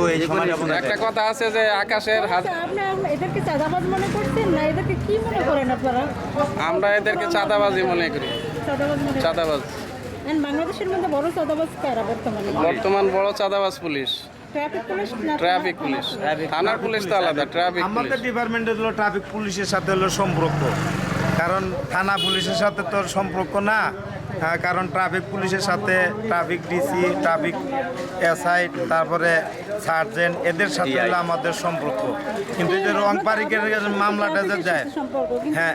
দেবো এই সময়টা একটা কথা আছে যে আকাশের হাত আচ্ছা, এদেরকে চাঁদাবাজ মনে করছেন? না এদেরকে কি মনে করেন আপনারা? আমরা এদেরকে চাঁদাবাজি মনে করি। চাঁদাবাজ বাংলাদেশের মধ্যে বড় চাঁদাবাজ কারা বর্তমানে? বর্তমান বড় চাঁদাবাজ পুলিশ। Traffic police police. থানার পুলিশ তো আলাদা ট্রাফিক আমাদের ডিপার্টমেন্টের হলো ট্রাফিক পুলিশের সাথে হলো সম্পর্ক। কারণ থানা পুলিশের সাথে তো সম্পর্ক না। কারণ ট্রাফিক পুলিশের সাথে ট্রাফিক ডিসি ট্রাফিক এসআই তারপরে সার্জেন্ট এদের সাথে হলো আমাদের সম্পর্ক। কিন্তু এই যে রং পারিকের মামলাটা যে যায় হ্যাঁ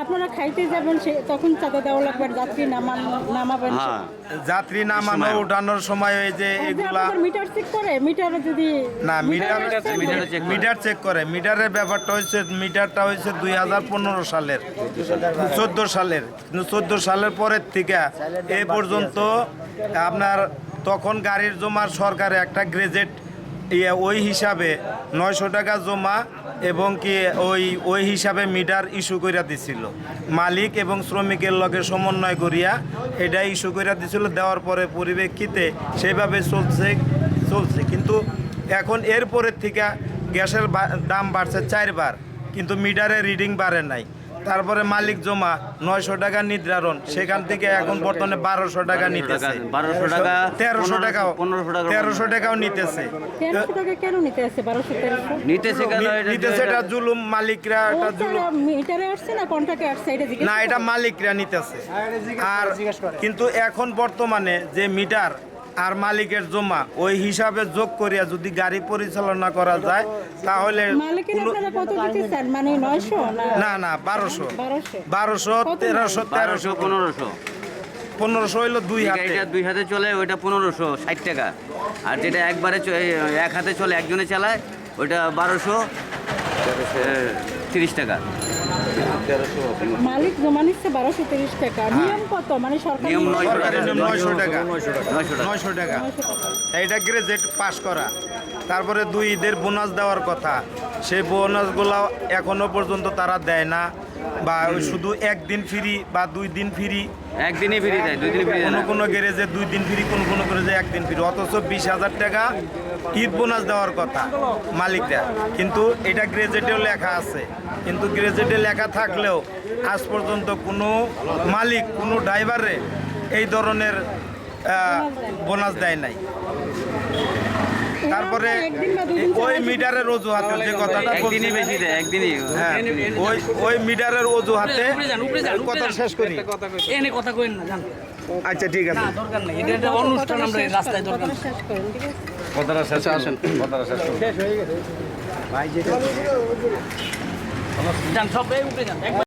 আপনারা খাইতে যাবেন সে তখন চাঁদা দেওয়া লাগবে যাত্রী নামান নামাবেন হ্যাঁ। যাত্রী নামানো উঠানোর সময় ওই যে এগুলা মিটার চেক করে মিটারে যদি না মিটার মিটার চেক করে। মিটারের ব্যাপারটা হচ্ছে মিটারটা হচ্ছে দুই হাজার পনেরো সালের। চোদ্দ সালের। কিন্তু চোদ্দ সালের পরের থেকে এ পর্যন্ত আপনার তখন গাড়ির জমার সরকারে একটা গ্রেজেট ইয়ে ওই হিসাবে নয়শো টাকা জমা এবং কি ওই ওই হিসাবে মিটার ইস্যু কইরা দিছিল। মালিক এবং শ্রমিকের লগে সমন্বয় করিয়া এটা ইস্যু কইরা দিছিল, দেওয়ার পরে পরিপ্রেক্ষিতে সেভাবে চলছে চলছে। কিন্তু এখন এরপরের থেকে গ্যাসের দাম বাড়ছে চারবার, কিন্তু মিটারে রিডিং বাড়ে নাই। তারপরে মালিক জমা নয়শো টাকা নির্ধারণ সেখান থেকে এখন বর্তমানে বারোশো টাকা নিতেছে। বারোশো টাকা তেরোশো টাকাও পনেরোশো টাকা তেরোশো টাকাও নিতেছে। নিতেছে? কেন? এটা- জুলুম মালিকরা এটা জুলুম তারা মিটারে আসছে না এটা জিজ্ঞেস না এটা মালিকরা নিতেছে। আর কিন্তু এখন বর্তমানে যে মিটার আর মালিকের জমা ওই হিসাবে যোগ করিয়া যদি গাড়ি পরিচালনা করা যায় তাহলে মানে না না বারোশো। বারোশো? তেরোশো তেরোশো। পনেরোশো। পনেরোশো হইল দুই হাতে। দুই হাতে চলে ওইটা পনেরোশো ষাট টাকা। আর যেটা একবারে এক হাতে চলে একজনে চালায় ওইটা বারোশো তিরিশ টাকা। মালিক জমা নিচ্ছে বারোশো তিরিশ টাকা। নিয়ম কত? মানে সরকার নিয়ম নয়শো টাকা। নয়শো টাকা। এইটা গ্রেজেট পাস করা। তারপরে দুই ঈদের বোনাস দেওয়ার কথা। সেই বোনাসগুলো এখনও পর্যন্ত তারা দেয় না বা শুধু একদিন ফ্রি বা দুই দিন ফ্রি একদিনই ফ্রি দেয় দুই দিন ফ্রি কোনো কোনো গ্যারেজে দুই দিন ফ্রি কোনো কোনো গ্যারেজে একদিন ফ্রি অথচ বিশ হাজার টাকা ঈদ বোনাস দেওয়ার কথা মালিকরা কিন্তু এটা গ্রেজেটেও লেখা আছে। কিন্তু গ্রেজেটে লেখা থাকলেও আজ পর্যন্ত কোনো মালিক কোনো ড্রাইভারে এই ধরনের বোনাস দেয় নাই। তারপরে ওই মিটারের অজুহাতে যে কথাটা একদিনই বেশি দেয় একদিনই। হ্যাঁ ওই ওই মিটারের অজুহাতে যান, যান, কথা শেষ করি। এনে কথা কইন না জান আচ্ছা ঠিক আছে। না দরকার নেই। এটা একটা অনুষ্ঠান আমরা এই রাস্তায় দরকার। কথাটা শেষ করেন ঠিক আছে? কথাটা শেষ আচ্ছা, আসেন। কথাটা শেষ করুন। যান সব এই উপরে যান। একবার